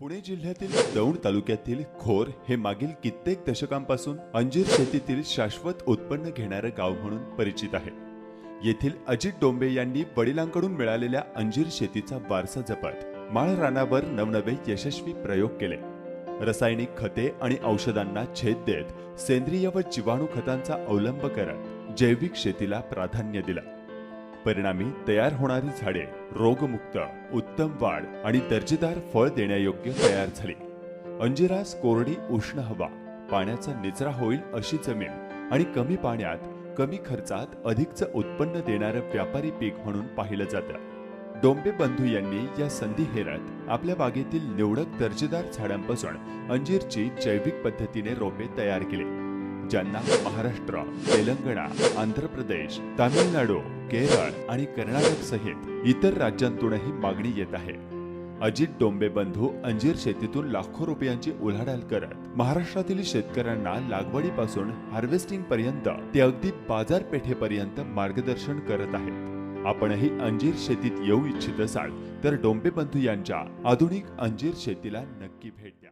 पुणे जिल्ह्यातील दौंड तालुक्यातील खोर हे मागील कित्येक दशकांपासून अंजीर शेतीतील शाश्वत उत्पन्न घेणारं गाव म्हणून परिचित आहे. येथील अजित डोंबे यांनी वडिलांकडून मिळालेल्या अंजीर शेतीचा वारसा जपत. माळ रानावर नवनवे यशस्वी प्रयोग केले. रासायनिक खते आणि औषधांना छेद देत सेंद्रिय व जीवाणू खतांचा अवलंब करत जैविक शेतीला प्राधान्य दिलं. परिणामी तयार होणारी झाडे रोगमुक्त उत्तम वाढ आणि दर्जेदार फळ देण्यायोग्य तयार झाली. अंजिरास कोरडी उष्ण हवा पाण्याचा निचरा होईल अशी जमीन आणि कमी पाण्यात कमी खर्चात अधिकचं उत्पन्न देणारं व्यापारी पीक म्हणून पाहिलं जातं. डोंबे बंधू यांनी या संधी हेरत आपल्या बागेतील निवडक दर्जेदार झाडांपासून अंजीरची जैविक पद्धतीने रोपे तयार केली ज्यांना महाराष्ट्र तेलंगणा आंध्र प्रदेश तामिळनाडू केरळ आणि कर्नाटक सहित इतर राज्यांतूनही मागणी येत आहे. अजित डोंबे बंधू अंजीर शेतीतून लाखो रुपयांची उलाढाल करत महाराष्ट्रातील शेतकऱ्यांना लागवडीपासून हार्वेस्टिंग पर्यंत ते अगदी बाजारपेठेपर्यंत मार्गदर्शन करत आहेत. आपणही अंजीर शेतीत येऊ इच्छित असाल तर डोंबे बंधू यांच्या आधुनिक अंजीर शेतीला नक्की भेट द्या.